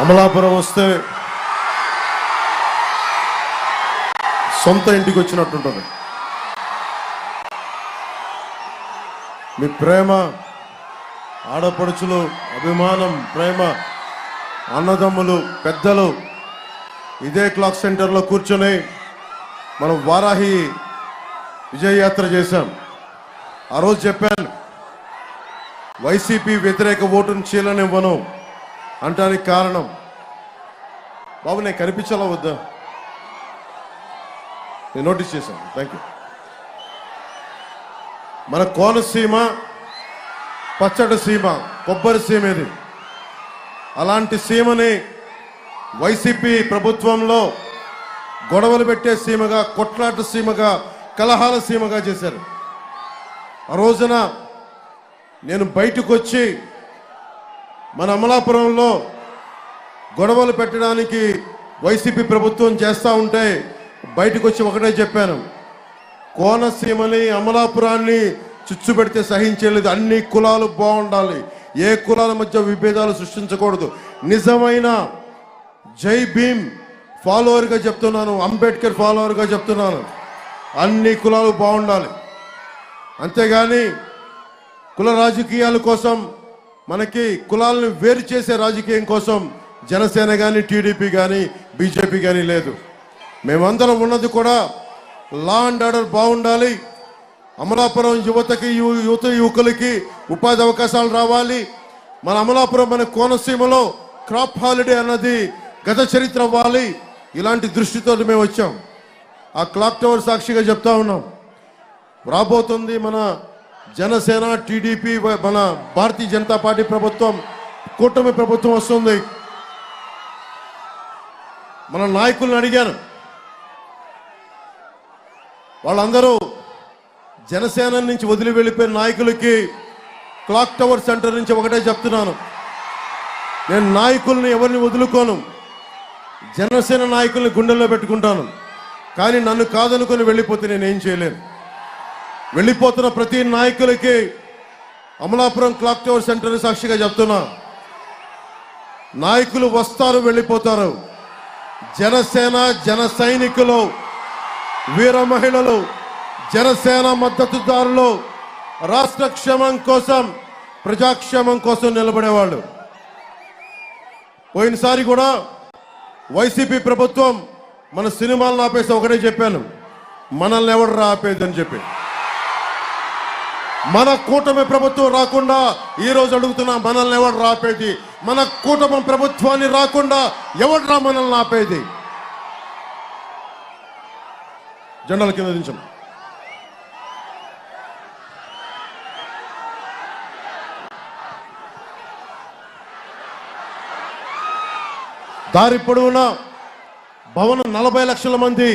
అమలాపురం వస్తే సొంత ఇంటికి వచ్చినట్టుంటుంది. మీ ప్రేమ ఆడపడుచులు అభిమానం ప్రేమ అన్నదమ్ములు పెద్దలు ఇదే క్లాక్ సెంటర్లో కూర్చొని మనం వారాహి విజయయాత్ర చేశాం. ఆ రోజు చెప్పాను వైసీపీ వ్యతిరేక ఓటును చీలనివ్వను. అంటానికి కారణం? బాబు నేను కనిపించాలా వద్దా? నేను నోటీస్ చేశాను. థ్యాంక్ యూ మన కోనసీమ పచ్చడి సీమ కొబ్బరి సీమ ఇది. అలాంటి సీమని వైసీపీ ప్రభుత్వంలో గొడవలు పెట్టే సీమగా కొట్లాట సీమగా కలహాల సీమగా చేశారు. ఆ రోజున నేను బయటకు వచ్చి మన అమలాపురంలో గొడవలు పెట్టడానికి వైసీపీ ప్రభుత్వం చేస్తూ ఉంటే బయటకు వచ్చి ఒకటే చెప్పాను. కోనసీమని అమలాపురాన్ని చిచ్చు పెడితే సహించలేదు. అన్ని కులాలు బాగుండాలి. ఏ కులాల మధ్య విభేదాలు సృష్టించకూడదు. నిజమైన జై భీమ్ ఫాలోవర్గా చెప్తున్నాను. అంబేద్కర్ ఫాలోవర్గా చెప్తున్నాను. అన్ని కులాలు బాగుండాలి. అంతేగాని కుల రాజకీయాల కోసం మనకి కులాలను వేరు చేసే రాజకీయం కోసం జనసేన కానీ టీడీపీ కానీ బీజేపీ కానీ లేదు. మేమందరం ఉన్నది కూడా లా అండ్ ఆర్డర్ బాగుండాలి. అమలాపురం యువతకి యువత యువకులకి ఉపాధి అవకాశాలు రావాలి. మన అమలాపురం మన కోనసీమలో క్రాప్ హాలిడే అన్నది గత చరిత్ర అవ్వాలి. ఇలాంటి దృష్టితో మేము వచ్చాం ఆ క్లాక్ టవర్ సాక్షిగా చెప్తా ఉన్నాం. రాబోతుంది మన జనసేన టీడీపీ మన భారతీయ జనతా పార్టీ ప్రభుత్వం కూటమి ప్రభుత్వం వస్తుంది. మన నాయకులను అడిగాను వాళ్ళందరూ జనసేన నుంచి వదిలి వెళ్ళిపోయిన నాయకులకి క్లాక్ టవర్ సెంటర్ నుంచి ఒకటే చెప్తున్నాను. నేను నాయకుల్ని ఎవరిని వదులుకోను. జనసేన నాయకుల్ని గుండెల్లో పెట్టుకుంటాను. కానీ నన్ను కాదనుకొని వెళ్ళిపోతే నేనేం చేయలేను. వెళ్ళిపోతున్న ప్రతి నాయకులకి అమలాపురం క్లాక్ టవర్ సెంటర్ సాక్షిగా చెప్తున్నా. నాయకులు వస్తారు వెళ్ళిపోతారు. జనసేన జన సైనికులు వీర మహిళలు జనసేన మద్దతుదారులు రాష్ట్ర క్షేమం కోసం ప్రజాక్షేమం కోసం నిలబడేవాళ్ళు. పోయినసారి కూడా వైసీపీ ప్రభుత్వం మన సినిమాలను ఆపేసి ఒకటే చెప్పాను. మనల్ని ఎవడు ఆపేదని చెప్పి. మన కూటమి ప్రభుత్వం రాకుండా ఈ రోజు అడుగుతున్నా మనల్ని ఎవడు రాపేది? మన కూటమి ప్రభుత్వాన్ని రాకుండా ఎవడు రా మనల్ని ఆపేది? జెండాల కింద దించం దారి పొడవునా? భవనం నలభై లక్షల మంది